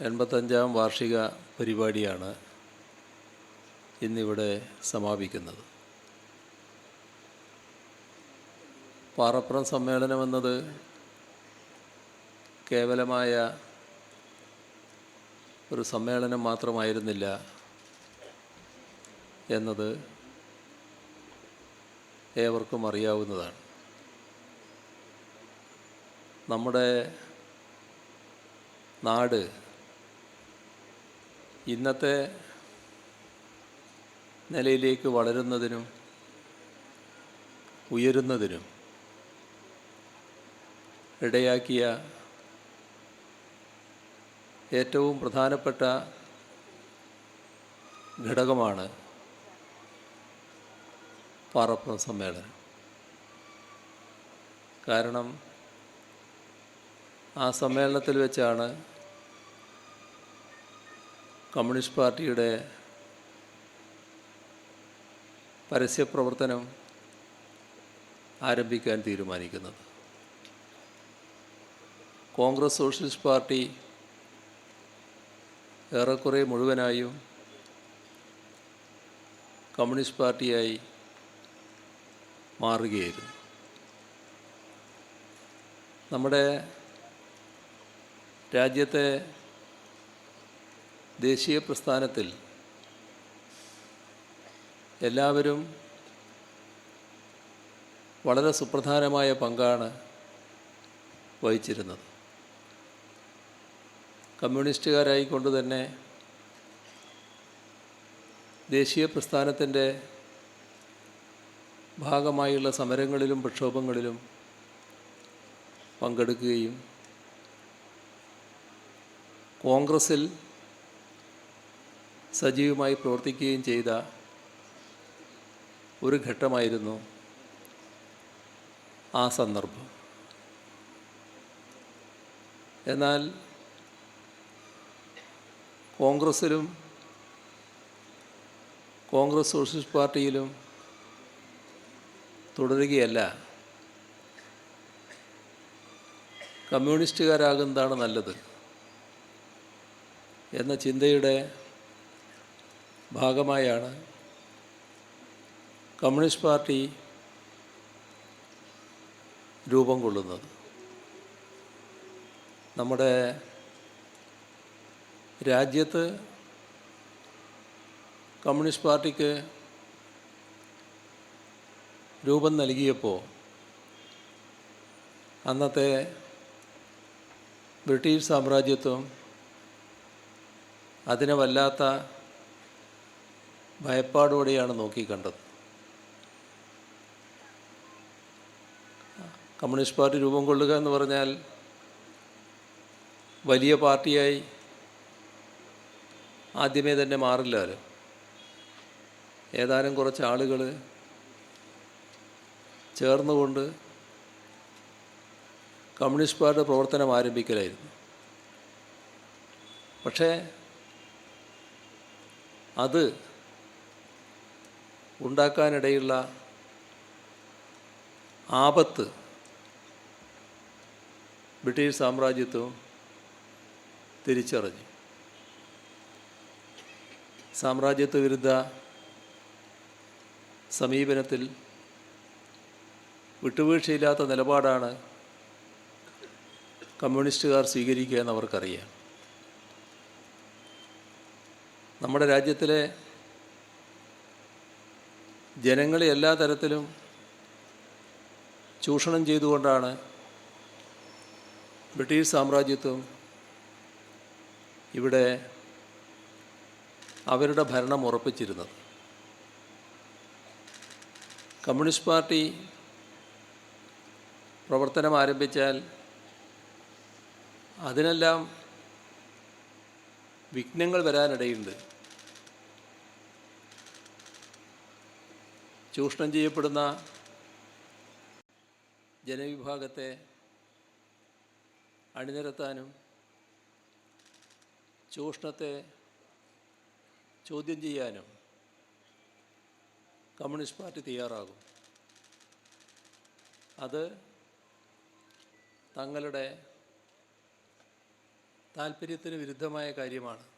എൺപത്തഞ്ചാം വാർഷിക പരിപാടിയാണ് ഇന്നിവിടെ സമാപിക്കുന്നത്. പാറപ്പുറം സമ്മേളനം എന്നത് കേവലമായ ഒരു സമ്മേളനം മാത്രമായിരുന്നില്ല എന്നത് ഏവർക്കും അറിയാവുന്നതാണ്. നമ്മുടെ നാട് ഇന്നത്തെ നിലയിലേക്ക് വളരുന്നതിനും ഉയരുന്നതിനും ഇടയാക്കിയ ഏറ്റവും പ്രധാനപ്പെട്ട ഘടകമാണ് പാറപ്പുറം സമ്മേളനം. കാരണം ആ സമ്മേളനത്തിൽ വെച്ചാണ് കമ്മ്യൂണിസ്റ്റ് പാർട്ടിയുടെ പരസ്യപ്രവർത്തനം ആരംഭിക്കാൻ തീരുമാനിക്കുന്നത്. കോൺഗ്രസ് സോഷ്യലിസ്റ്റ് പാർട്ടി ഏറെക്കുറെ മുഴുവനായും കമ്മ്യൂണിസ്റ്റ് പാർട്ടിയായി മാറുകയായിരുന്നു. നമ്മുടെ രാജ്യത്തെ ദേശീയ പ്രസ്ഥാനത്തിൽ എല്ലാവരും വളരെ സുപ്രധാനമായ പങ്കാണ് വഹിച്ചിരുന്നത്. കമ്മ്യൂണിസ്റ്റുകാരായിക്കൊണ്ട് തന്നെ ദേശീയ പ്രസ്ഥാനത്തിന്റെ ഭാഗമായുള്ള സമരങ്ങളിലും പ്രക്ഷോഭങ്ങളിലും പങ്കെടുക്കുകയും കോൺഗ്രസ്സിൽ സജീവമായി പ്രവർത്തിക്കുകയും ചെയ്ത ഒരു ഘട്ടമായിരുന്നു ആ സന്ദർഭം. എന്നാൽ കോൺഗ്രസ്സിലും കോൺഗ്രസ് സോഷ്യലിസ്റ്റ് പാർട്ടിയിലും തുടരുകയല്ല. കമ്മ്യൂണിസ്റ്റുകാരാകുന്നതാണ് നല്ലത് എന്ന ചിന്തയുടെ ഭാഗമായാണ് കമ്മ്യൂണിസ്റ്റ് പാർട്ടി രൂപം കൊള്ളുന്നത്. നമ്മുടെ രാജ്യത്ത് കമ്മ്യൂണിസ്റ്റ് പാർട്ടിക്ക് രൂപം നൽകിയപ്പോൾ അന്നത്തെ ബ്രിട്ടീഷ് സാമ്രാജ്യത്വം അതിനെ വല്ലാത്ത ഭയപ്പാടോടെയാണ് നോക്കിക്കണ്ടത് കമ്മ്യൂണിസ്റ്റ് പാർട്ടി രൂപം കൊള്ളുക എന്ന് പറഞ്ഞാൽ വലിയ പാർട്ടിയായി ആദ്യമേ തന്നെ മാറില്ലല്ലോ ഏതാനും കുറച്ച് ആളുകൾ ചേർന്നുകൊണ്ട് കമ്മ്യൂണിസ്റ്റ് പാർട്ടിയുടെ പ്രവർത്തനം ആരംഭിക്കലായിരുന്നു. പക്ഷേ അത് ഉണ്ടാക്കാനിടയുള്ള ആപത്ത് ബ്രിട്ടീഷ് സാമ്രാജ്യത്വം തിരിച്ചറിഞ്ഞു. സാമ്രാജ്യത്വ വിരുദ്ധ സമീപനത്തിൽ വിട്ടുവീഴ്ചയില്ലാത്ത നിലപാടാണ് കമ്മ്യൂണിസ്റ്റുകാർ സ്വീകരിക്കുക എന്ന് അവർക്കറിയാം. നമ്മുടെ രാജ്യത്തിലെ ജനങ്ങളെ എല്ലാ തരത്തിലും ചൂഷണം ചെയ്തുകൊണ്ടാണ് ബ്രിട്ടീഷ് സാമ്രാജ്യത്വം ഇവിടെ അവരുടെ ഭരണം ഉറപ്പിച്ചിരുന്നത്. കമ്മ്യൂണിസ്റ്റ് പാർട്ടി പ്രവർത്തനം ആരംഭിച്ചാൽ അതിനെല്ലാം വിഘ്നങ്ങൾ വരാനിടയുണ്ട്. ചൂഷണം ചെയ്യപ്പെടുന്ന ജനവിഭാഗത്തെ അണിനിരത്താനും ചൂഷണത്തെ ചോദ്യം ചെയ്യാനും കമ്മ്യൂണിസ്റ്റ് പാർട്ടി തയ്യാറാകും. അത് തങ്ങളുടെ താല്പര്യത്തിന് വിരുദ്ധമായ കാര്യമാണ്.